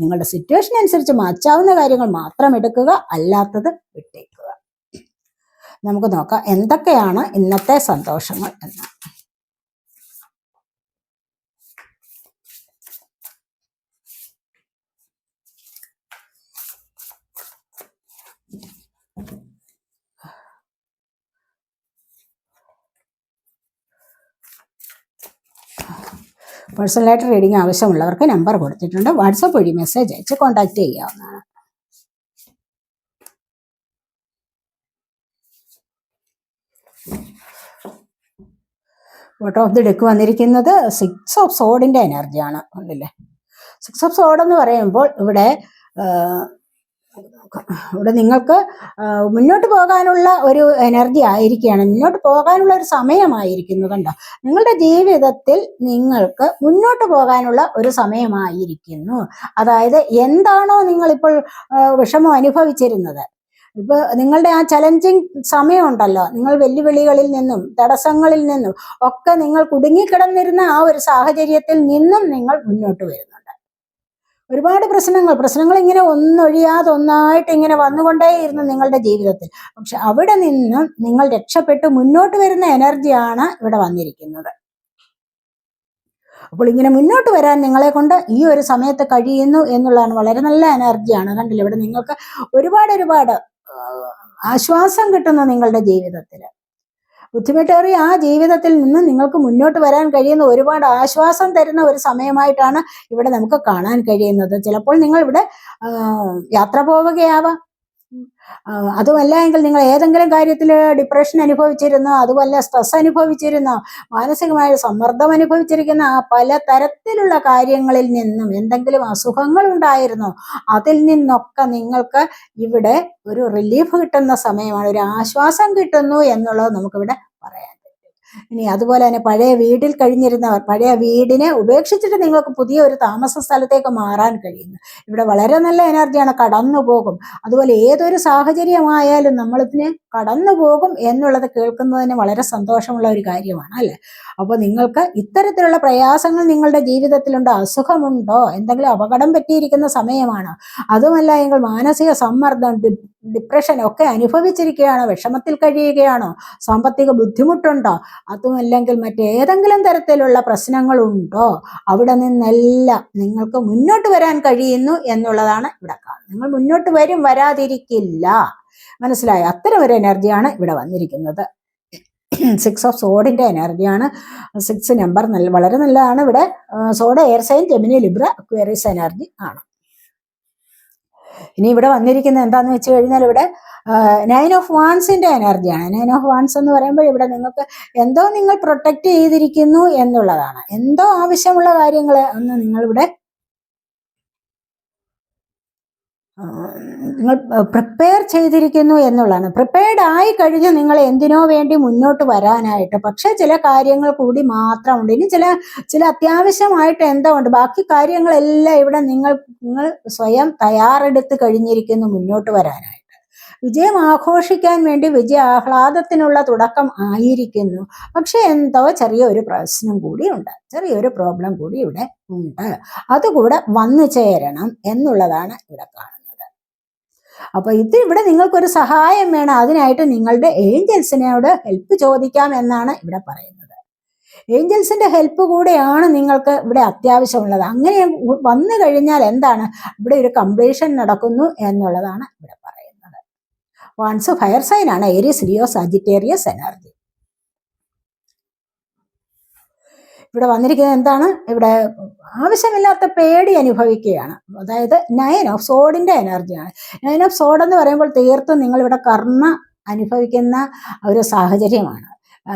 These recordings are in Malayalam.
നിങ്ങളുടെ സിറ്റുവേഷൻ അനുസരിച്ച് മാറ്റാവുന്ന കാര്യങ്ങൾ മാത്രം എടുക്കുക അല്ലാത്തത് വിട്ടേക്കുക. നമുക്ക് നോക്കാം എന്തൊക്കെയാണ് ഇന്നത്തെ സന്തോഷങ്ങൾ എന്ന്. പേഴ്സണലായിട്ട് റീഡിംഗ് ആവശ്യമുള്ളവർക്ക് നമ്പർ കൊടുത്തിട്ടുണ്ട്. വാട്സപ്പ് വഴി മെസ്സേജ് അയച്ച് കോൺടാക്ട് ചെയ്യാവുന്നതാണ്. ഫോട്ടോ ഓഫ് ദി ഡെക്ക് വന്നിരിക്കുന്നത്? സിക്സ് ഓഫ് സോഡിന്റെ എനർജിയാണ് ഉണ്ടല്ലേ? സിക്സ് ഓഫ് സോഡ് എന്ന് പറയുമ്പോൾ ഇവിടെ ഇവിടെ നിങ്ങൾക്ക് മുന്നോട്ട് പോകാനുള്ള ഒരു എനർജി ആയിരിക്കുകയാണ്. മുന്നോട്ട് പോകാനുള്ള ഒരു സമയമായിരിക്കുന്നു കണ്ടോ? നിങ്ങളുടെ ജീവിതത്തിൽ നിങ്ങൾക്ക് മുന്നോട്ട് പോകാനുള്ള ഒരു സമയമായിരിക്കുന്നു. അതായത് എന്താണോ നിങ്ങളിപ്പോൾ വിഷമം അനുഭവിച്ചിരുന്നത്. ഇപ്പൊ നിങ്ങളുടെ ആ ചലഞ്ചിങ് സമയമുണ്ടല്ലോ. നിങ്ങൾ വെല്ലുവിളികളിൽ നിന്നും തടസ്സങ്ങളിൽ നിന്നും ഒക്കെ നിങ്ങൾ കുടുങ്ങിക്കിടന്നിരുന്ന ആ ഒരു സാഹചര്യത്തിൽ നിന്നും നിങ്ങൾ മുന്നോട്ട് വരുന്നുണ്ട് ഒരുപാട് പ്രശ്നങ്ങൾ പ്രശ്നങ്ങൾ ഇങ്ങനെ ഒന്നൊഴിയാതെ ഒന്നായിട്ട് ഇങ്ങനെ വന്നുകൊണ്ടേയിരുന്നു നിങ്ങളുടെ ജീവിതത്തിൽ. പക്ഷെ അവിടെ നിന്നും നിങ്ങൾ രക്ഷപ്പെട്ട് മുന്നോട്ട് വരുന്ന എനർജിയാണ് ഇവിടെ വന്നിരിക്കുന്നത്. അപ്പോൾ ഇങ്ങനെ മുന്നോട്ട് വരാൻ നിങ്ങളെ കൊണ്ട് ഈ ഒരു സമയത്ത് കഴിയുന്നു എന്നുള്ളതാണ് വളരെ നല്ല എനർജിയാണ് കണ്ടില്ല? ഇവിടെ നിങ്ങൾക്ക് ഒരുപാട് ഒരുപാട് ആശ്വാസം കിട്ടുന്നു നിങ്ങളുടെ ജീവിതത്തിൽ ബുദ്ധിമുട്ടേറിയ ആ ജീവിതത്തിൽ നിന്ന് നിങ്ങൾക്ക് മുന്നോട്ട് വരാൻ കഴിയുന്ന ഒരുപാട് ആശ്വാസം തരുന്ന ഒരു സമയമായിട്ടാണ് ഇവിടെ നമുക്ക് കാണാൻ കഴിയുന്നത്. ചിലപ്പോൾ നിങ്ങൾ ഇവിടെ യാത്ര പോവുകയാവാം. അതുമല്ല എങ്കിൽ നിങ്ങൾ ഏതെങ്കിലും കാര്യത്തിൽ ഡിപ്രഷൻ അനുഭവിച്ചിരുന്നോ അതുമല്ല സ്ട്രെസ് അനുഭവിച്ചിരുന്നോ മാനസികമായ സമ്മർദ്ദം അനുഭവിച്ചിരിക്കുന്ന ആ പല തരത്തിലുള്ള കാര്യങ്ങളിൽ നിന്നും എന്തെങ്കിലും അസുഖങ്ങൾ ഉണ്ടായിരുന്നോ അതിൽ നിന്നൊക്കെ നിങ്ങൾക്ക് ഇവിടെ ഒരു റിലീഫ് കിട്ടുന്ന സമയമാണ് ഒരു ആശ്വാസം കിട്ടുന്നു എന്നുള്ളത് നമുക്കിവിടെ പറ്റും ഇനി അതുപോലെ തന്നെ പഴയ വീട്ടിൽ കഴിഞ്ഞിരുന്നവർ പഴയ വീടിനെ ഉപേക്ഷിച്ചിട്ട് നിങ്ങൾക്ക് പുതിയ ഒരു താമസ സ്ഥലത്തേക്ക് മാറാൻ കഴിയുന്നു. ഇവിടെ വളരെ നല്ല എനർജിയാണ് കടന്നു പോകും അതുപോലെ ഏതൊരു സാഹചര്യമായാലും നമ്മളിതിനെ കടന്നു പോകും എന്നുള്ളത് കേൾക്കുന്നതിന് വളരെ സന്തോഷമുള്ള ഒരു കാര്യമാണ് അല്ലേ? അപ്പോൾ നിങ്ങൾക്ക് ഇത്തരത്തിലുള്ള പ്രയാസങ്ങൾ നിങ്ങളുടെ ജീവിതത്തിലുണ്ടോ? അസുഖമുണ്ടോ? എന്തെങ്കിലും അപകടം പറ്റിയിരിക്കുന്ന സമയമാണോ? അതുമല്ല എങ്കിൽ മാനസിക സമ്മർദ്ദം ഡിപ്രഷൻ ഒക്കെ അനുഭവിച്ചിരിക്കുകയാണോ? വിഷമത്തിൽ കഴിയുകയാണോ? സാമ്പത്തിക ബുദ്ധിമുട്ടുണ്ടോ? അതുമല്ലെങ്കിൽ മറ്റേതെങ്കിലും തരത്തിലുള്ള പ്രശ്നങ്ങളുണ്ടോ? അവിടെ നിന്നെല്ലാം നിങ്ങൾക്ക് മുന്നോട്ട് വരാൻ കഴിയുന്നു എന്നുള്ളതാണ് ഇവിടെ കാണുന്നത്. നിങ്ങൾ മുന്നോട്ട് വരും വരാതിരിക്കില്ല. മനസ്സിലായോ അത്തരം ഒരു എനർജിയാണ് ഇവിടെ വന്നിരിക്കുന്നത്. സിക്സ് ഓഫ് സോഡിന്റെ എനർജിയാണ് സിക്സ് നമ്പർ നല്ല വളരെ നല്ലതാണ് ഇവിടെ. Sword air sign Gemini Libra Aquarius energy ആണ്. ഇനി ഇവിടെ വന്നിരിക്കുന്നത് എന്താന്ന് വെച്ച് കഴിഞ്ഞാൽ ഇവിടെ നയൻ ഓഫ് വാൺസിന്റെ എനർജിയാണ് നയൻ ഓഫ് വാൻസ് എന്ന് പറയുമ്പോൾ ഇവിടെ നിങ്ങൾക്ക് എന്തോ നിങ്ങൾ പ്രൊട്ടക്ട് ചെയ്തിരിക്കുന്നു എന്നുള്ളതാണ്. എന്തോ ആവശ്യമുള്ള കാര്യങ്ങൾ ഒന്ന് നിങ്ങളിവിടെ ആ, നിങ്ങൾ പ്രിപ്പയർ ചെയ്തിരിക്കുന്നു എന്നുള്ളതാണ്. പ്രിപ്പയർഡ് ആയി കഴിഞ്ഞ് നിങ്ങൾ എന്തിനോ വേണ്ടി മുന്നോട്ട് വരാനായിട്ട്. പക്ഷെ ചില കാര്യങ്ങൾ കൂടി മാത്രമുണ്ട്. ഇനി ചില ചില അത്യാവശ്യമായിട്ട് എന്തോ ഉണ്ട്. ബാക്കി കാര്യങ്ങളെല്ലാം ഇവിടെ നിങ്ങൾ നിങ്ങൾ സ്വയം തയ്യാറെടുത്ത് കഴിഞ്ഞിരിക്കുന്നു മുന്നോട്ട് വരാനായിട്ട്. വിജയം ആഘോഷിക്കാൻ വേണ്ടി വിജയ ആഹ്ലാദത്തിനുള്ള തുടക്കം ആയിരിക്കുന്നു. പക്ഷെ എന്തോ ചെറിയൊരു പ്രശ്നം കൂടി ഉണ്ട്. ചെറിയൊരു പ്രോബ്ലം കൂടി ഇവിടെ ഉണ്ട്. അതുകൂടെ വന്നു ചേരണം എന്നുള്ളതാണ് ഇവിടെ കാണുന്നത്. അപ്പൊ ഇത് ഇവിടെ നിങ്ങൾക്കൊരു സഹായം വേണം. അതിനായിട്ട് നിങ്ങളുടെ ഏഞ്ചൽസിനോട് ഹെൽപ്പ് ചോദിക്കാം എന്നാണ് ഇവിടെ പറയുന്നത്. ഏഞ്ചൽസിന്റെ ഹെൽപ്പ് കൂടെയാണ് നിങ്ങൾക്ക് ഇവിടെ അത്യാവശ്യമുള്ളത്. അങ്ങനെ വന്നു കഴിഞ്ഞാൽ എന്താണ്? ഇവിടെ ഒരു കംപ്ലീഷൻ നടക്കുന്നു എന്നുള്ളതാണ് ഇവിടെ പറയുന്നത്. വൺസ് ഫയർ സൈൻ ആണ്. ഏരിയസ് ലിയോ സാജിറ്റേറിയസ് എനർജി ഇവിടെ വന്നിരിക്കുന്നത് എന്താണ്? ഇവിടെ ആവശ്യമില്ലാത്ത പേടി അനുഭവിക്കുകയാണ്. അതായത് നയൻ ഓഫ് സോഡിന്റെ എനർജിയാണ് നയൻ ഓഫ് സോഡ് എന്ന് പറയുമ്പോൾ തീർത്തും നിങ്ങൾ ഇവിടെ കർമ്മ അനുഭവിക്കുന്ന ഒരു സാഹചര്യമാണ്.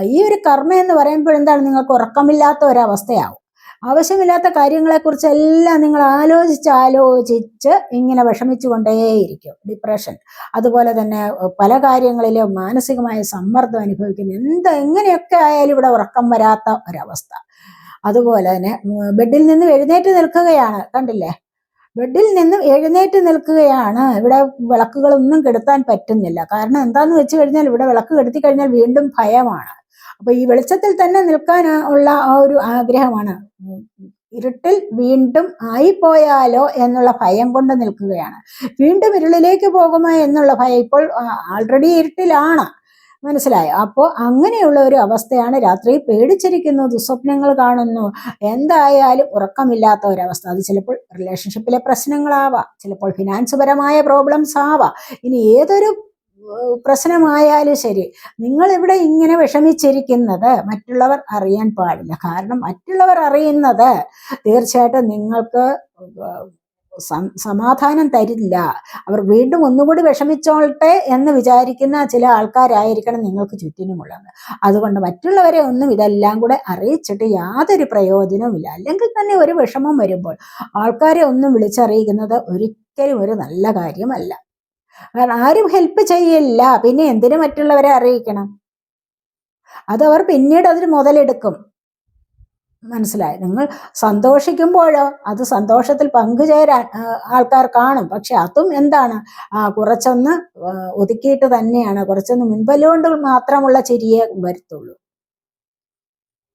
ഈ ഒരു കർമ്മ എന്ന് പറയുമ്പോൾ എന്താണ്? നിങ്ങൾക്ക് ഉറക്കമില്ലാത്ത ഒരവസ്ഥയാവും. ആവശ്യമില്ലാത്ത കാര്യങ്ങളെക്കുറിച്ചെല്ലാം നിങ്ങൾ ആലോചിച്ച് ആലോചിച്ച് ഇങ്ങനെ വിഷമിച്ചുകൊണ്ടേയിരിക്കും. ഡിപ്രഷൻ അതുപോലെ തന്നെ പല കാര്യങ്ങളിലും മാനസികമായ സമ്മർദ്ദം അനുഭവിക്കുന്ന എന്ത് എങ്ങനെയൊക്കെ ആയാലും ഇവിടെ ഉറക്കം വരാത്ത ഒരവസ്ഥ. അതുപോലെ തന്നെ ബെഡിൽ നിന്ന് എഴുന്നേറ്റ് നിൽക്കുകയാണ്. കണ്ടില്ലേ? ബെഡിൽ നിന്നും എഴുന്നേറ്റ് നിൽക്കുകയാണ്. ഇവിടെ വിളക്കുകളൊന്നും കെടുത്താൻ പറ്റുന്നില്ല. കാരണം എന്താന്ന് വെച്ച് കഴിഞ്ഞാൽ ഇവിടെ വിളക്ക് കെടുത്തി കഴിഞ്ഞാൽ വീണ്ടും ഭയമാണ്. അപ്പൊ ഈ വെളിച്ചത്തിൽ തന്നെ നിൽക്കാൻ ഉള്ള ആ ഒരു ആഗ്രഹമാണ്. ഇരുട്ടിൽ വീണ്ടും ആയിപ്പോയാലോ എന്നുള്ള ഭയം കൊണ്ട് നിൽക്കുകയാണ്. വീണ്ടും ഇരുളിലേക്ക് പോകുമോ എന്നുള്ള ഭയം ഇപ്പോൾ ആൾറെഡി ഇരുട്ടിലാണ്. മനസ്സിലായോ. അപ്പോൾ അങ്ങനെയുള്ള ഒരു അവസ്ഥയാണ് രാത്രി പേടിച്ചിരിക്കുന്നു ദുസ്വപ്നങ്ങൾ കാണുന്നു. എന്തായാലും ഉറക്കമില്ലാത്ത ഒരവസ്ഥ. അത് ചിലപ്പോൾ റിലേഷൻഷിപ്പിലെ പ്രശ്നങ്ങളാവാം. ചിലപ്പോൾ ഫിനാൻസ് പരമായ പ്രോബ്ലംസ് ആവാം. ഇനി ഏതൊരു പ്രശ്നമായാലും ശരി നിങ്ങൾ ഇവിടെ ഇങ്ങനെ വിഷമിച്ചിരിക്കുന്നത് മറ്റുള്ളവർ അറിയാൻ പാടില്ല. കാരണം മറ്റുള്ളവർ അറിയുന്നത് തീർച്ചയായിട്ടും നിങ്ങൾക്ക് സമാധാനം തരില്ല. അവർ വീണ്ടും ഒന്നുകൂടി വിഷമിച്ചോളട്ടെ എന്ന് വിചാരിക്കുന്ന ചില ആൾക്കാരായിരിക്കണം നിങ്ങൾക്ക് ചുറ്റിനുമുള്ളത്. അതുകൊണ്ട് മറ്റുള്ളവരെ ഒന്നും ഇതെല്ലാം കൂടെ അറിയിച്ചിട്ട് യാതൊരു പ്രയോജനവുമില്ല. അല്ലെങ്കിൽ തന്നെ ഒരു വിഷമം വരുമ്പോൾ ആൾക്കാരെ ഒന്നും വിളിച്ചറിയിക്കുന്നത് ഒരിക്കലും ഒരു നല്ല കാര്യമല്ല. കാരണം ആരും ഹെൽപ്പ് ചെയ്യില്ല. പിന്നെ എന്തിനു മറ്റുള്ളവരെ അറിയിക്കണം? അതവർ പിന്നീട് അതിന് മുതലെടുക്കും. മനസ്സിലായി. നിങ്ങൾ സന്തോഷിക്കുമ്പോഴോ അത് സന്തോഷത്തിൽ പങ്കുചേരാൻ ആൾക്കാർ കാണും. പക്ഷെ അതും എന്താണ്? കുറച്ചൊന്ന് ഒതുക്കിയിട്ട് തന്നെയാണ്. കുറച്ചൊന്ന് മുൻപല്ലുകൊണ്ട് മാത്രമുള്ള ചിരിയെ വരുത്തുള്ളൂ.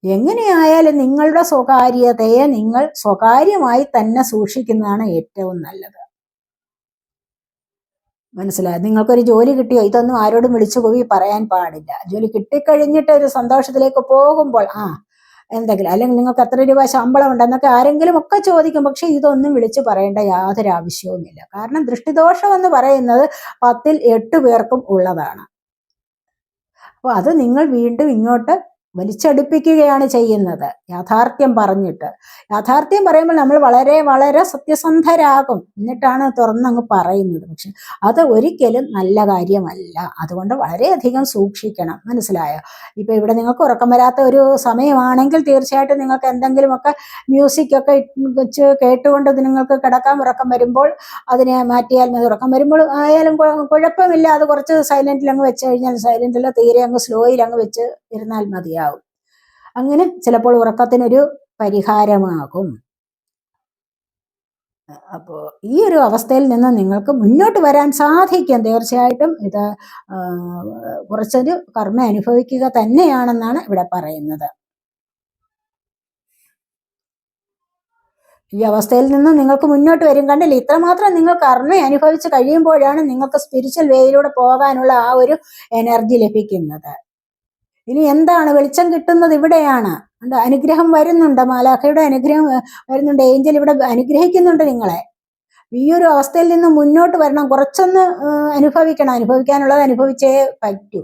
എങ്ങനെയായാലും നിങ്ങളുടെ സ്വകാര്യതയെ നിങ്ങൾ സ്വകാര്യമായി തന്നെ സൂക്ഷിക്കുന്നതാണ് ഏറ്റവും നല്ലത്. മനസ്സിലായി? നിങ്ങൾക്കൊരു ജോലി കിട്ടിയോ? ഇതൊന്നും ആരോടും വിളിച്ചു പോയി പറയാൻ പാടില്ല. ജോലി കിട്ടിക്കഴിഞ്ഞിട്ട് ഒരു സന്തോഷത്തിലേക്ക് പോകുമ്പോൾ ആ എന്തെങ്കിലും അല്ലെങ്കിൽ നിങ്ങൾക്ക് എത്ര രൂപ ശമ്പളം ഉണ്ടെന്നൊക്കെ ആരെങ്കിലും ഒക്കെ ചോദിക്കും. പക്ഷെ ഇതൊന്നും വിളിച്ചു പറയേണ്ട യാതൊരു ആവശ്യവുമില്ല. കാരണം ദൃഷ്ടിദോഷം എന്ന് പറയുന്നത് പത്തിൽ എട്ട് പേർക്കും ഉള്ളതാണ്. അപ്പോൾ അത് നിങ്ങൾ വീണ്ടും ഇങ്ങോട്ട് വലിച്ചടുപ്പിക്കുകയാണ് ചെയ്യുന്നത്. യാഥാർത്ഥ്യം പറഞ്ഞിട്ട്. യാഥാർത്ഥ്യം പറയുമ്പോൾ നമ്മൾ വളരെ വളരെ സത്യസന്ധരാകും. എന്നിട്ടാണ് തുറന്നങ്ങ് പറയുന്നത്. പക്ഷെ അത് ഒരിക്കലും നല്ല കാര്യമല്ല. അതുകൊണ്ട് വളരെയധികം സൂക്ഷിക്കണം. മനസ്സിലായോ? ഇപ്പൊ ഇവിടെ നിങ്ങൾക്ക് ഉറക്കം വരാത്ത ഒരു സമയമാണെങ്കിൽ തീർച്ചയായിട്ടും നിങ്ങൾക്ക് എന്തെങ്കിലുമൊക്കെ മ്യൂസിക് ഒക്കെ ഇട്ട് വെച്ച് കേട്ടുകൊണ്ട് നിങ്ങൾക്ക് കിടക്കാൻ ഉറക്കം വരുമ്പോൾ അതിനെ മാറ്റിയാൽ മതി. ഉറക്കം വരുമ്പോൾ ആയാലും കുഴപ്പമില്ല. അത് കുറച്ച് സൈലന്റിൽ അങ്ങ് വെച്ച് കഴിഞ്ഞാൽ സൈലന്റിൽ തീരെ അങ്ങ് സ്ലോയിൽ അങ്ങ് വെച്ച് ഇരുന്നാൽ മതിയാവും. അങ്ങനെ ചിലപ്പോൾ ഉറക്കത്തിനൊരു പരിഹാരമാകും. അപ്പോൾ ഈ ഒരു അവസ്ഥയിൽ നിന്ന് നിങ്ങൾക്ക് മുന്നോട്ട് വരാൻ സാധിക്കും. തീർച്ചയായിട്ടും ഇത് കുറച്ചൊരു കർമ്മ അനുഭവിക്കുക തന്നെയാണെന്നാണ് ഇവിടെ പറയുന്നത്. ഈ അവസ്ഥയിൽ നിന്ന് നിങ്ങൾക്ക് മുന്നോട്ട് വരും. കണ്ടില്ല? ഇത്രമാത്രം നിങ്ങൾ കർമ്മ അനുഭവിച്ച് കഴിയുമ്പോഴാണ് നിങ്ങൾക്ക് സ്പിരിച്വൽ വേയിലൂടെ പോകാനുള്ള ആ ഒരു എനർജി ലഭിക്കുന്നത്. ഇനി എന്താണ് വെളിച്ചം കിട്ടുന്നത് ഇവിടെയാണ്? അനുഗ്രഹം വരുന്നുണ്ട്. മാലാഖയുടെ അനുഗ്രഹം വരുന്നുണ്ട്. ഏഞ്ചൽ ഇവിടെ അനുഗ്രഹിക്കുന്നുണ്ട് നിങ്ങളെ. ഈ ഒരു അവസ്ഥയിൽ നിന്ന് മുന്നോട്ട് വരണം. കുറച്ചൊന്ന് അനുഭവിക്കണം. അനുഭവിക്കാനുള്ളത് അനുഭവിച്ചേ പറ്റൂ.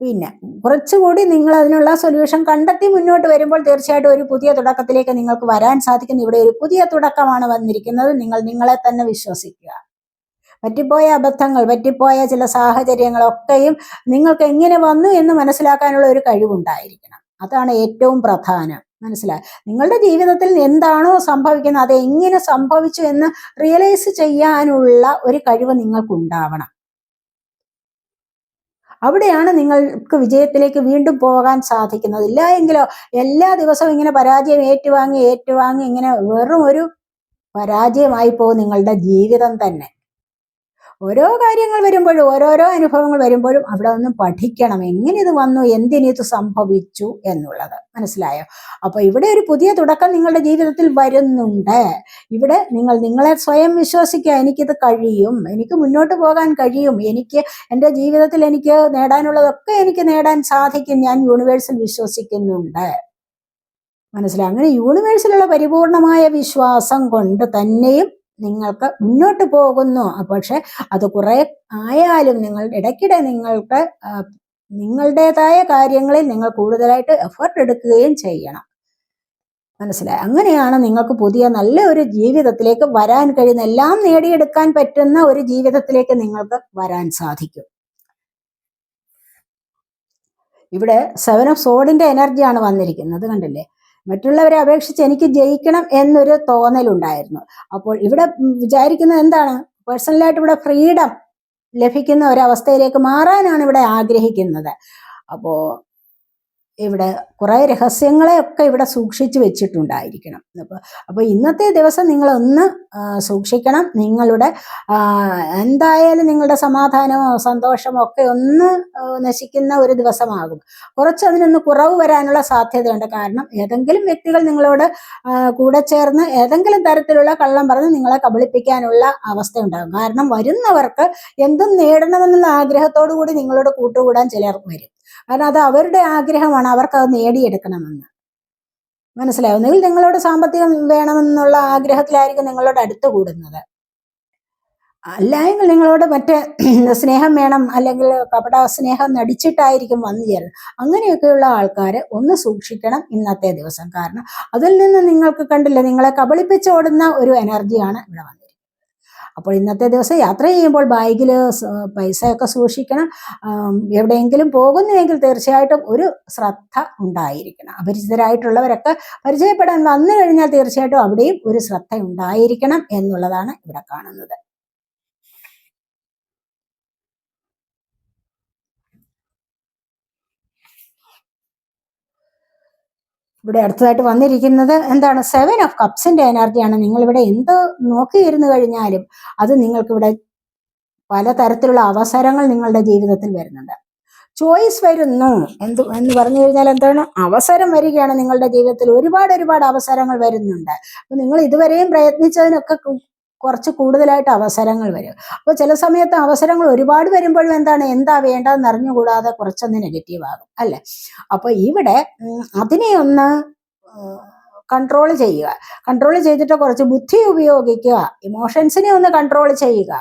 പിന്നെ കുറച്ചുകൂടി നിങ്ങൾ അതിനുള്ള സൊല്യൂഷൻ കണ്ടെത്തി മുന്നോട്ട് വരുമ്പോൾ തീർച്ചയായിട്ടും ഒരു പുതിയ തുടക്കത്തിലേക്ക് നിങ്ങൾക്ക് വരാൻ സാധിക്കും ഇവിടെ ഒരു പുതിയ തുടക്കമാണ് വന്നിരിക്കുന്നത്. നിങ്ങൾ നിങ്ങളെ തന്നെ വിശ്വസിക്കുക. പറ്റിപ്പോയ അബദ്ധങ്ങൾ പറ്റിപ്പോയ ചില സാഹചര്യങ്ങളൊക്കെയും നിങ്ങൾക്ക് എങ്ങനെ വന്നു എന്ന് മനസ്സിലാക്കാനുള്ള ഒരു കഴിവുണ്ടായിരിക്കണം. അതാണ് ഏറ്റവും പ്രധാനം. മനസ്സിലായി നിങ്ങളുടെ ജീവിതത്തിൽ എന്താണോ സംഭവിക്കുന്നത് അത് എങ്ങനെ സംഭവിച്ചു എന്ന് റിയലൈസ് ചെയ്യാനുള്ള ഒരു കഴിവ് നിങ്ങൾക്കുണ്ടാവണം. അവിടെയാണ് നിങ്ങൾക്ക് വിജയത്തിലേക്ക് വീണ്ടും പോകാൻ സാധിക്കുന്നത് ഇല്ല എങ്കിലോ എല്ലാ ദിവസവും ഇങ്ങനെ പരാജയം ഏറ്റുവാങ്ങി ഏറ്റുവാങ്ങി ഇങ്ങനെ വെറും ഒരു പരാജയമായി പോകും നിങ്ങളുടെ ജീവിതം തന്നെ. ഓരോ കാര്യങ്ങൾ വരുമ്പോഴും ഓരോരോ അനുഭവങ്ങൾ വരുമ്പോഴും അവിടെ ഒന്നും പഠിക്കണം. എങ്ങനെ ഇത് വന്നു? എന്തിനിത് സംഭവിച്ചു എന്നുള്ളത്. മനസ്സിലായോ? അപ്പൊ ഇവിടെ ഒരു പുതിയ തുടക്കം നിങ്ങളുടെ ജീവിതത്തിൽ വരുന്നുണ്ട്. ഇവിടെ നിങ്ങൾ നിങ്ങളെ സ്വയം വിശ്വസിക്കുക എനിക്കിത് കഴിയും. എനിക്ക് മുന്നോട്ട് പോകാൻ കഴിയും. എനിക്ക് എന്റെ ജീവിതത്തിൽ എനിക്ക് നേടാനുള്ളതൊക്കെ എനിക്ക് നേടാൻ സാധിക്കും. ഞാൻ യൂണിവേഴ്സിൽ വിശ്വസിക്കുന്നുണ്ട്. മനസ്സിലായി? അങ്ങനെ യൂണിവേഴ്സിലുള്ള പരിപൂർണമായ വിശ്വാസം കൊണ്ട് തന്നെയും നിങ്ങൾക്ക് മുന്നോട്ട് പോകുന്നു. പക്ഷെ അത് കുറെ ആയാലും നിങ്ങൾ ഇടയ്ക്കിടെ നിങ്ങൾക്ക് നിങ്ങളുടേതായ കാര്യങ്ങളിൽ നിങ്ങൾ കൂടുതലായിട്ട് എഫേർട്ട് എടുക്കുകയും ചെയ്യണം. മനസ്സിലായി? അങ്ങനെയാണ് നിങ്ങൾക്ക് പുതിയ നല്ല ഒരു ജീവിതത്തിലേക്ക് വരാൻ കഴിയുന്ന എല്ലാം നേടിയെടുക്കാൻ പറ്റുന്ന ഒരു ജീവിതത്തിലേക്ക് നിങ്ങൾക്ക് വരാൻ സാധിക്കും. ഇവിടെ സെവൻ ഓഫ് സോഡിന്റെ എനർജിയാണ് വന്നിരിക്കുന്നത്. കണ്ടില്ലേ? മറ്റുള്ളവരെ അപേക്ഷിച്ച് എനിക്ക് ജയിക്കണം എന്നൊരു തോന്നലുണ്ടായിരുന്നു. അപ്പോൾ ഇവിടെ വിചാരിക്കുന്നത് എന്താണ്? പേഴ്സണലായിട്ട് ഇവിടെ ഫ്രീഡം ലഭിക്കുന്ന ഒരവസ്ഥയിലേക്ക് മാറാനാണ് ഇവിടെ ആഗ്രഹിക്കുന്നത്. അപ്പോൾ ഇവിടെ കുറേ രഹസ്യങ്ങളെയൊക്കെ ഇവിടെ സൂക്ഷിച്ചു വെച്ചിട്ടുണ്ടായിരിക്കണം. അപ്പോൾ അപ്പോൾ ഇന്നത്തെ ദിവസം നിങ്ങൾ ഒന്ന് സൂക്ഷിക്കണം. നിങ്ങളുടെ എന്തായാലും നിങ്ങളുടെ സമാധാനമോ സന്തോഷമോ ഒക്കെ ഒന്ന് നശിക്കുന്ന ഒരു ദിവസമാകും. കുറച്ച് അതിനൊന്ന് കുറവ് വരാനുള്ള സാധ്യതയുണ്ട്. കാരണം ഏതെങ്കിലും വ്യക്തികൾ നിങ്ങളോട് കൂടെ ചേർന്ന് ഏതെങ്കിലും തരത്തിലുള്ള കള്ളം പറഞ്ഞ് നിങ്ങളെ കബളിപ്പിക്കാനുള്ള അവസ്ഥ ഉണ്ടാകും കാരണം വരുന്നവർക്ക് എന്തും നേടണമെന്നുള്ള ആഗ്രഹത്തോടു കൂടി നിങ്ങളോട് കൂട്ടുകൂടാൻ ചിലർ വരും. കാരണം അത് അവരുടെ ആഗ്രഹമാണ് അവർക്ക് അത് നേടിയെടുക്കണമെന്ന് മനസ്സിലാവുന്നെങ്കിൽ നിങ്ങളോട് സാമ്പത്തികം വേണമെന്നുള്ള ആഗ്രഹത്തിലായിരിക്കും നിങ്ങളോട് അടുത്ത് കൂടുന്നത്. അല്ലെങ്കിൽ നിങ്ങളോട് മറ്റേ സ്നേഹം വേണം അല്ലെങ്കിൽ കപട സ്നേഹം നടിച്ചിട്ടായിരിക്കും വന്നു ചേരുന്നത് അങ്ങനെയൊക്കെയുള്ള ആൾക്കാർ ഒന്ന് സൂക്ഷിക്കണം ഇന്നത്തെ ദിവസം. കാരണം അതിൽ നിന്ന് നിങ്ങൾക്ക് കണ്ടില്ല നിങ്ങളെ കബളിപ്പിച്ചോടുന്ന ഒരു എനർജിയാണ് ഇവിടെ വന്നിരിക്കുന്നത് അപ്പോൾ ഇന്നത്തെ ദിവസം യാത്ര ചെയ്യുമ്പോൾ ബാഗിൽ പൈസയൊക്കെ സൂക്ഷിക്കണം. എവിടെയെങ്കിലും പോകുന്നുവെങ്കിൽ തീർച്ചയായിട്ടും ഒരു ശ്രദ്ധ ഉണ്ടായിരിക്കണം. അപരിചിതരായിട്ടുള്ളവരൊക്കെ പരിചയപ്പെടാൻ വന്നു കഴിഞ്ഞാൽ തീർച്ചയായിട്ടും അവിടെയും ഒരു ശ്രദ്ധ ഉണ്ടായിരിക്കണം എന്നുള്ളതാണ് ഇവിടെ കാണുന്നത്. ഇവിടെ അടുത്തതായിട്ട് വന്നിരിക്കുന്നത് എന്താണ്? സെവൻ ഓഫ് കപ്സിന്റെ എനർജിയാണ് നിങ്ങൾ ഇവിടെ എന്ത് നോക്കിയിരുന്നു കഴിഞ്ഞാലും അത് നിങ്ങൾക്ക് ഇവിടെ പലതരത്തിലുള്ള അവസരങ്ങൾ നിങ്ങളുടെ ജീവിതത്തിൽ വരുന്നുണ്ട്. ചോയ്സ് വരുന്നു. എന്ത് എന്ന് പറഞ്ഞു കഴിഞ്ഞാൽ എന്താണ്? അവസരം വരികയാണ് നിങ്ങളുടെ ജീവിതത്തിൽ ഒരുപാട് ഒരുപാട് അവസരങ്ങൾ വരുന്നുണ്ട്. അപ്പൊ നിങ്ങൾ ഇതുവരെയും പ്രയത്നിച്ചതിനൊക്കെ കുറച്ച് കൂടുതലായിട്ട് അവസരങ്ങൾ വരും. അപ്പോൾ ചില സമയത്ത് അവസരങ്ങൾ ഒരുപാട് വരുമ്പോഴും എന്താണ്? എന്താ വേണ്ടതെന്ന് അറിഞ്ഞുകൂടാതെ കുറച്ചൊന്ന് നെഗറ്റീവ് ആകും അല്ലെ? അപ്പൊ ഇവിടെ അതിനെ ഒന്ന് കൺട്രോൾ ചെയ്യുക. കൺട്രോൾ ചെയ്തിട്ട് കുറച്ച് ബുദ്ധി ഉപയോഗിക്കുക. ഇമോഷൻസിനെ ഒന്ന് കൺട്രോൾ ചെയ്യുക.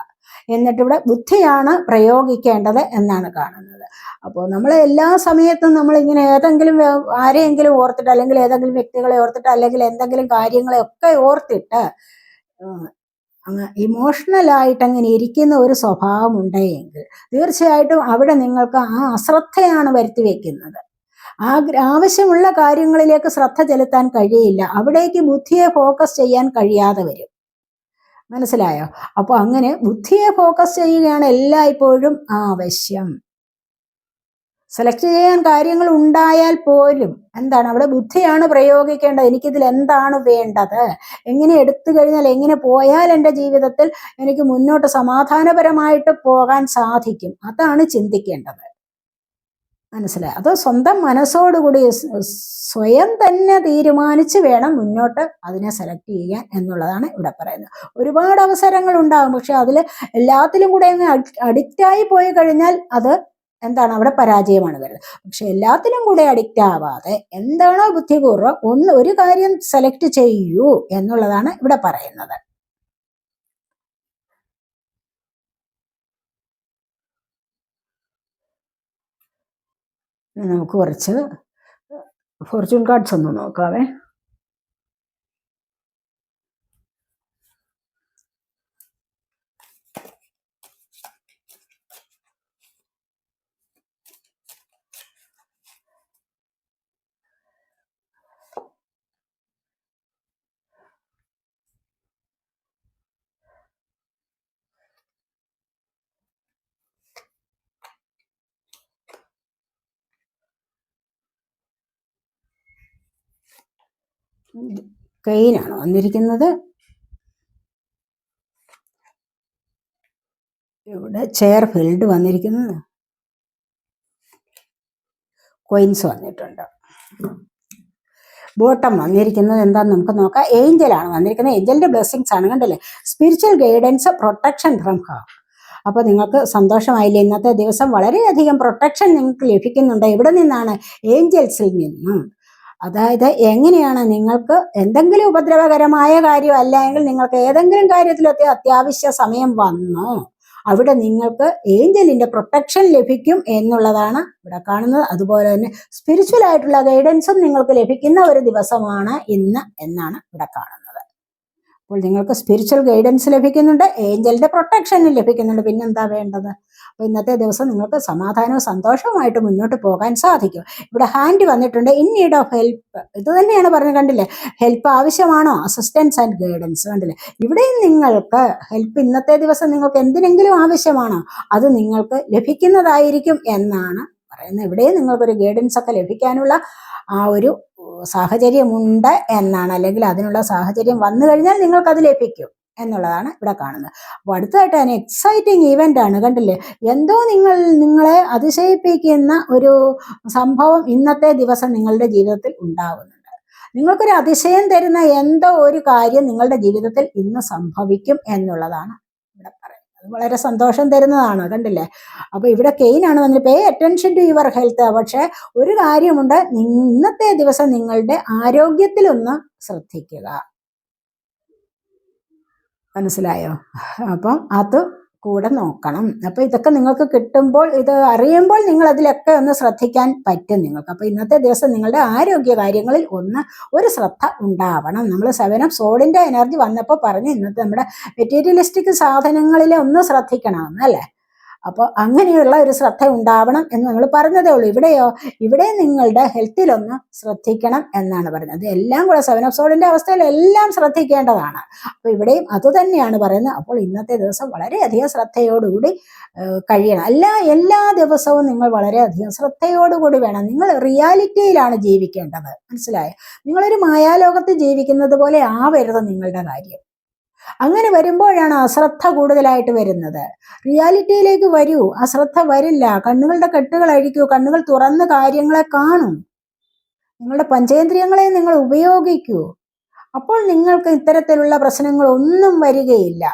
എന്നിട്ട് ഇവിടെ ബുദ്ധിയാണ് പ്രയോഗിക്കേണ്ടത് എന്നാണ് കാണുന്നത്. അപ്പോൾ നമ്മൾ എല്ലാ സമയത്തും നമ്മൾ ഇങ്ങനെ ഏതെങ്കിലും ആരെയെങ്കിലും ഓർത്തിട്ട് അല്ലെങ്കിൽ ഏതെങ്കിലും വ്യക്തികളെ ഓർത്തിട്ട് അല്ലെങ്കിൽ എന്തെങ്കിലും കാര്യങ്ങളെ ഒക്കെ ഓർത്തിട്ട് അങ്ങ് ഇമോഷണലായിട്ട് അങ്ങനെ ഇരിക്കുന്ന ഒരു സ്വഭാവം ഉണ്ടെങ്കിൽ തീർച്ചയായിട്ടും അവിടെ നിങ്ങൾക്ക് ആ അശ്രദ്ധയാണ് വരുത്തി വെക്കുന്നത്. ആ ആവശ്യമുള്ള കാര്യങ്ങളിലേക്ക് ശ്രദ്ധ ചെലുത്താൻ കഴിയില്ല. അവിടേക്ക് ബുദ്ധിയെ ഫോക്കസ് ചെയ്യാൻ കഴിയാതെ വരും. മനസ്സിലായോ? അപ്പോൾ അങ്ങനെ ബുദ്ധിയെ ഫോക്കസ് ചെയ്യുകയാണ് എല്ലായ്പ്പോഴും ആവശ്യം. സെലക്ട് ചെയ്യാൻ കാര്യങ്ങൾ ഉണ്ടായാൽ പോലും എന്താണ്? അവിടെ ബുദ്ധിയാണ് പ്രയോഗിക്കേണ്ടത്. എനിക്കിതിൽ എന്താണ് വേണ്ടത്? എങ്ങനെ എടുത്തു കഴിഞ്ഞാൽ എങ്ങനെ പോയാൽ എന്റെ ജീവിതത്തിൽ എനിക്ക് മുന്നോട്ട് സമാധാനപരമായിട്ട് പോകാൻ സാധിക്കും? അതാണ് ചിന്തിക്കേണ്ടത്. മനസ്സിലായി? അത് സ്വന്തം മനസ്സോടുകൂടി സ്വയം തന്നെ തീരുമാനിച്ച് വേണം മുന്നോട്ട് അതിനെ സെലക്ട് ചെയ്യാൻ എന്നുള്ളതാണ് ഇവിടെ പറയുന്നത്. ഒരുപാട് അവസരങ്ങൾ ഉണ്ടാകും. പക്ഷെ അതിൽ എല്ലാത്തിലും കൂടെ അങ്ങ് അഡിക്റ്റായി പോയി കഴിഞ്ഞാൽ അത് എന്താണ്? അവിടെ പരാജയമാണ് വരുന്നത്. പക്ഷെ എല്ലാത്തിനും കൂടെ അഡിക്റ്റ് ആവാതെ എന്താണോ ബുദ്ധിപൂർവം ഒന്ന് ഒരു കാര്യം സെലക്ട് ചെയ്യൂ എന്നുള്ളതാണ് ഇവിടെ പറയുന്നത്. നമുക്ക് കുറച്ച് ഫോർച്യൂൺ കാർഡ്സ് ഒന്ന് നോക്കാവേ. കെയിനാണ് വന്നിരിക്കുന്നത്. ഇവിടെ ചെയർ ഫീൽഡ് വന്നിരിക്കുന്നത് കോയിൻസ് വന്നിട്ടുണ്ട്. ബോട്ടം വന്നിരിക്കുന്നത് എന്താന്ന് നമുക്ക് നോക്കാം. ഏഞ്ചലാണ് വന്നിരിക്കുന്നത്. ഏഞ്ചലിന്റെ ബ്ലെസ്സിങ്സ് ആണ് കണ്ടല്ലേ? Spiritual guidance protection from harm അപ്പൊ നിങ്ങൾക്ക് സന്തോഷമായില്ലേ? ഇന്നത്തെ ദിവസം വളരെയധികം പ്രൊട്ടക്ഷൻ നിങ്ങൾക്ക് ലഭിക്കുന്നുണ്ട്. എവിടെ നിന്നാണ്? ഏഞ്ചൽസിൽ നിന്നും. അതായത് എങ്ങനെയാണ് നിങ്ങൾക്ക് എന്തെങ്കിലും ഉപദ്രവകരമായ കാര്യം അല്ലെങ്കിൽ നിങ്ങൾക്ക് ഏതെങ്കിലും കാര്യത്തിലൊക്കെ അത്യാവശ്യ സമയം വന്നോ. അവിടെ നിങ്ങൾക്ക് ഏഞ്ചലിന്റെ പ്രൊട്ടക്ഷൻ ലഭിക്കും എന്നുള്ളതാണ് ഇവിടെ കാണുന്നത്. അതുപോലെ തന്നെ സ്പിരിച്വൽ ആയിട്ടുള്ള ഗൈഡൻസും നിങ്ങൾക്ക് ലഭിക്കുന്ന ഒരു ദിവസമാണ് ഇന്ന് എന്നാണ് ഇവിടെ കാണുന്നത്. അപ്പോൾ നിങ്ങൾക്ക് സ്പിരിച്വൽ ഗൈഡൻസ് ലഭിക്കുന്നുണ്ട് ഏഞ്ചലിന്റെ പ്രൊട്ടക്ഷനും ലഭിക്കുന്നുണ്ട്. പിന്നെന്താ വേണ്ടത്? അപ്പോൾ ഇന്നത്തെ ദിവസം നിങ്ങൾക്ക് സമാധാനവും സന്തോഷവുമായിട്ട് മുന്നോട്ട് പോകാൻ സാധിക്കും. ഇവിടെ ഹാൻഡ് വന്നിട്ടുണ്ട്. ഇൻ നീഡ് ഓഫ് ഹെൽപ്പ് ഇത് തന്നെയാണ് പറഞ്ഞത് കണ്ടില്ലേ? ഹെൽപ്പ് ആവശ്യമാണോ? അസിസ്റ്റൻസ് ആൻഡ് ഗൈഡൻസ് കണ്ടില്ലേ? ഇവിടെയും നിങ്ങൾക്ക് ഹെൽപ്പ് ഇന്നത്തെ ദിവസം നിങ്ങൾക്ക് എന്തിനെങ്കിലും ആവശ്യമാണോ? അത് നിങ്ങൾക്ക് ലഭിക്കുന്നതായിരിക്കും എന്നാണ് പറയുന്നത്. ഇവിടെയും നിങ്ങൾക്കൊരു ഗൈഡൻസ് ഒക്കെ ലഭിക്കാനുള്ള ആ ഒരു സാഹചര്യമുണ്ട് എന്നാണ്. അല്ലെങ്കിൽ അതിനുള്ള സാഹചര്യം വന്നു കഴിഞ്ഞാൽ നിങ്ങൾക്കത് ലഭിക്കും. എന്നുള്ളതാണ് ഇവിടെ കാണുന്നത്. അപ്പോൾ അടുത്തതായിട്ട് തന്നെ എക്സൈറ്റിംഗ് ഈവന്റ് ആണ്. കണ്ടില്ലേ? എന്തോ നിങ്ങൾ നിങ്ങളെ അതിശയിപ്പിക്കുന്ന ഒരു സംഭവം ഇന്നത്തെ ദിവസം നിങ്ങളുടെ ജീവിതത്തിൽ ഉണ്ടാകുന്നുണ്ട് നിങ്ങൾക്കൊരു അതിശയം തരുന്ന എന്തോ ഒരു കാര്യം നിങ്ങളുടെ ജീവിതത്തിൽ ഇന്ന് സംഭവിക്കും എന്നുള്ളതാണ് ഇവിടെ പറയുന്നത്. വളരെ സന്തോഷം തരുന്നതാണ്. കണ്ടില്ലേ? അപ്പൊ ഇവിടെ കെയിൻ ആണ് വന്നിട്ട് pay attention to your health പക്ഷെ ഒരു കാര്യമുണ്ട്. ഇന്നത്തെ ദിവസം നിങ്ങളുടെ ആരോഗ്യത്തിലൊന്ന് ശ്രദ്ധിക്കുക. മനസ്സിലായോ? അപ്പം അത് കൂടെ നോക്കണം. അപ്പൊ ഇതൊക്കെ നിങ്ങൾക്ക് കിട്ടുമ്പോൾ ഇത് അറിയുമ്പോൾ നിങ്ങൾ അതിലൊക്കെ ഒന്ന് ശ്രദ്ധിക്കാൻ പറ്റും നിങ്ങൾക്ക്. അപ്പൊ ഇന്നത്തെ ദിവസം നിങ്ങളുടെ ആരോഗ്യ കാര്യങ്ങളിൽ ഒന്ന് ഒരു ശ്രദ്ധ ഉണ്ടാവണം. നമ്മൾ സെവൻ ഓഫ് സോഡിന്റെ എനർജി വന്നപ്പോൾ പറഞ്ഞു ഇന്നത്തെ നമ്മുടെ മെറ്റീരിയലിസ്റ്റിക് സാധനങ്ങളിൽ ഒന്ന് ശ്രദ്ധിക്കണം അല്ലേ? അപ്പോൾ അങ്ങനെയുള്ള ഒരു ശ്രദ്ധ ഉണ്ടാവണം എന്ന് നമ്മൾ പറഞ്ഞതേ ഉള്ളൂ. ഇവിടെയോ? ഇവിടെ നിങ്ങളുടെ ഹെൽത്തിലൊന്ന് ശ്രദ്ധിക്കണം എന്നാണ് പറയുന്നത്. എല്ലാം കൂടെ സെവൻ ഓഫ് സോളിന്റെ അവസ്ഥയിൽ എല്ലാം ശ്രദ്ധിക്കേണ്ടതാണ്. അപ്പോൾ ഇവിടെയും അതുതന്നെയാണ് പറയുന്നത്. അപ്പോൾ ഇന്നത്തെ ദിവസം വളരെയധികം ശ്രദ്ധയോടുകൂടി കഴിയണം. അല്ല എല്ലാ ദിവസവും നിങ്ങൾ വളരെയധികം ശ്രദ്ധയോടുകൂടി വേണം. നിങ്ങൾ റിയാലിറ്റിയിലാണ് ജീവിക്കേണ്ടത്. മനസ്സിലായോ? നിങ്ങളൊരു മായാലോകത്ത് ജീവിക്കുന്നത് പോലെ ആവരുത് നിങ്ങളുടെ കാര്യം. അങ്ങനെ വരുമ്പോഴാണ് അശ്രദ്ധ കൂടുതലായിട്ട് വരുന്നത്. റിയാലിറ്റിയിലേക്ക് വരൂ. അശ്രദ്ധ വരില്ല. കണ്ണുകളുടെ കെട്ടുകൾ അഴിക്കൂ കണ്ണുകൾ തുറന്ന് കാര്യങ്ങളെ കാണൂ. നിങ്ങളുടെ പഞ്ചേന്ദ്രിയങ്ങളെ നിങ്ങൾ ഉപയോഗിക്കൂ. അപ്പോൾ നിങ്ങൾക്ക് ഇത്തരത്തിലുള്ള പ്രശ്നങ്ങൾ ഒന്നും വരികയില്ല.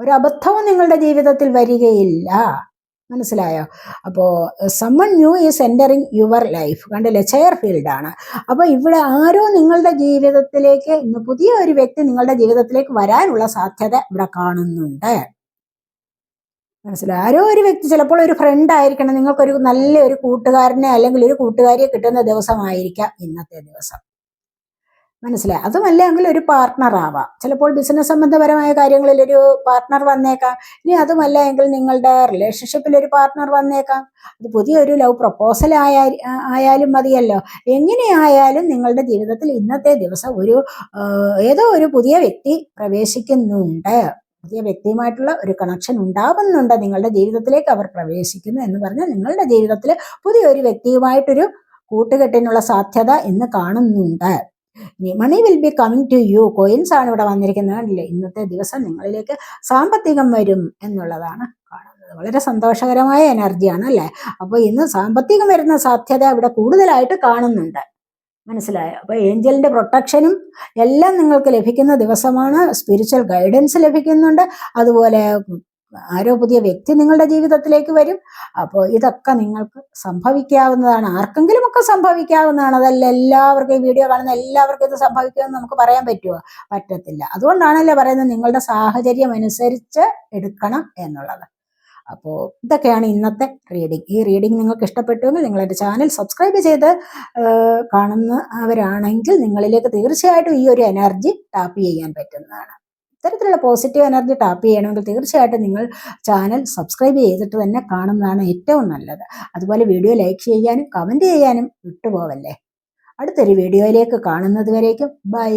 ഒരു അബദ്ധവും നിങ്ങളുടെ ജീവിതത്തിൽ വരികയില്ല. മനസ്സിലായോ? അപ്പോൾ someone new is entering your life കണ്ടില്ലേ? ചെയർ ഫീൽഡാണ് അപ്പോൾ ഇവിടെ ആരോ നിങ്ങളുടെ ജീവിതത്തിലേക്ക് ഇന്ന് പുതിയ ഒരു വ്യക്തി നിങ്ങളുടെ ജീവിതത്തിലേക്ക് വരാനുള്ള സാധ്യത ഇവിടെ കാണുന്നുണ്ട്. മനസ്സിലായി? ആരോ ഒരു വ്യക്തി ചിലപ്പോൾ ഒരു ഫ്രണ്ട് ആയിരിക്കണം. നിങ്ങൾക്കൊരു നല്ലൊരു കൂട്ടുകാരനെ അല്ലെങ്കിൽ ഒരു കൂട്ടുകാരിയെ കിട്ടുന്ന ദിവസമായിരിക്കാം ഇന്നത്തെ ദിവസം. മനസ്സിലായി. അതുമല്ലെങ്കിൽ ഒരു പാർട്ട്ണർ ആവാം. ചിലപ്പോൾ ബിസിനസ് സംബന്ധപരമായ കാര്യങ്ങളിൽ ഒരു പാർട്ട്ണർ വന്നേക്കാം. ഇനി അതുമല്ല എങ്കിൽ നിങ്ങളുടെ റിലേഷൻഷിപ്പിൽ ഒരു പാർട്ട്ണർ വന്നേക്കാം. അത് പുതിയൊരു ലവ് പ്രപ്പോസൽ ആയാ ആയാലും മതിയല്ലോ. എങ്ങനെയായാലും നിങ്ങളുടെ ജീവിതത്തിൽ ഇന്നത്തെ ദിവസം ഒരു ഏതോ ഒരു പുതിയ വ്യക്തി പ്രവേശിക്കുന്നുണ്ട്. പുതിയ വ്യക്തിയുമായിട്ടുള്ള ഒരു കണക്ഷൻ ഉണ്ടാവുന്നുണ്ട്. നിങ്ങളുടെ ജീവിതത്തിലേക്ക് അവർ പ്രവേശിക്കുന്നു എന്ന് പറഞ്ഞാൽ നിങ്ങളുടെ ജീവിതത്തിൽ പുതിയൊരു വ്യക്തിയുമായിട്ടൊരു കൂട്ടുകെട്ടിനുള്ള സാധ്യത ഇന്ന് കാണുന്നുണ്ട്. Money will be coming to you coins ആണ് ഇവിടെ വന്നിരിക്കുന്നത് ഇന്നത്തെ ദിവസം നിങ്ങളിലേക്ക് സാമ്പത്തികം വരും എന്നുള്ളതാണ് കാണുന്നത്. വളരെ സന്തോഷകരമായ എനർജിയാണ് അല്ലേ? അപ്പോൾ ഇന്ന് സാമ്പത്തികം വരുന്ന സാധ്യത ഇവിടെ കൂടുതലായിട്ട് കാണുന്നുണ്ട്. മനസ്സിലായോ? അപ്പോൾ ഏഞ്ചലിന്റെ പ്രൊട്ടക്ഷനും എല്ലാം നിങ്ങൾക്ക് ലഭിക്കുന്ന ദിവസമാണ്. സ്പിരിച്വൽ ഗൈഡൻസ് ലഭിക്കുന്നുണ്ട്. അതുപോലെ ആരോ പുതിയ വ്യക്തി നിങ്ങളുടെ ജീവിതത്തിലേക്ക് വരും. അപ്പോൾ ഇതൊക്കെ നിങ്ങൾക്ക് സംഭവിക്കാവുന്നതാണ്. ആർക്കെങ്കിലും ഒക്കെ സംഭവിക്കാവുന്നതാണ്. അതല്ല എല്ലാവർക്കും ഈ വീഡിയോ കാണുന്ന എല്ലാവർക്കും ഇത് സംഭവിക്കുമെന്ന് നമുക്ക് പറയാൻ പറ്റുമോ പറ്റത്തില്ല. അതുകൊണ്ടാണല്ലോ പറയുന്നത് നിങ്ങളുടെ സാഹചര്യം അനുസരിച്ച് എടുക്കണം എന്നുള്ളത്. അപ്പോൾ ഇതൊക്കെയാണ് ഇന്നത്തെ റീഡിങ് ഈ റീഡിങ് നിങ്ങൾക്ക് ഇഷ്ടപ്പെട്ടുവെങ്കിൽ നിങ്ങളുടെ ചാനൽ സബ്സ്ക്രൈബ് ചെയ്ത് കാണുന്നവരാണെങ്കിൽ നിങ്ങളിലേക്ക് തീർച്ചയായിട്ടും ഈ ഒരു എനർജി ടാപ്പ് ചെയ്യാൻ പറ്റുന്നതാണ്. ഇത്തരത്തിലുള്ള പോസിറ്റീവ് എനർജി ടാപ്പ് ചെയ്യണമെങ്കിൽ തീർച്ചയായിട്ടും നിങ്ങൾ ചാനൽ സബ്സ്ക്രൈബ് ചെയ്തിട്ട് തന്നെ കാണുന്നതാണ് ഏറ്റവും നല്ലത്. അതുപോലെ വീഡിയോ ലൈക്ക് ചെയ്യാനും കമന്റ് ചെയ്യാനും വിട്ടുപോവല്ലേ. അടുത്തൊരു വീഡിയോയിലേക്ക് കാണുന്നത് വരേക്കും. ബൈ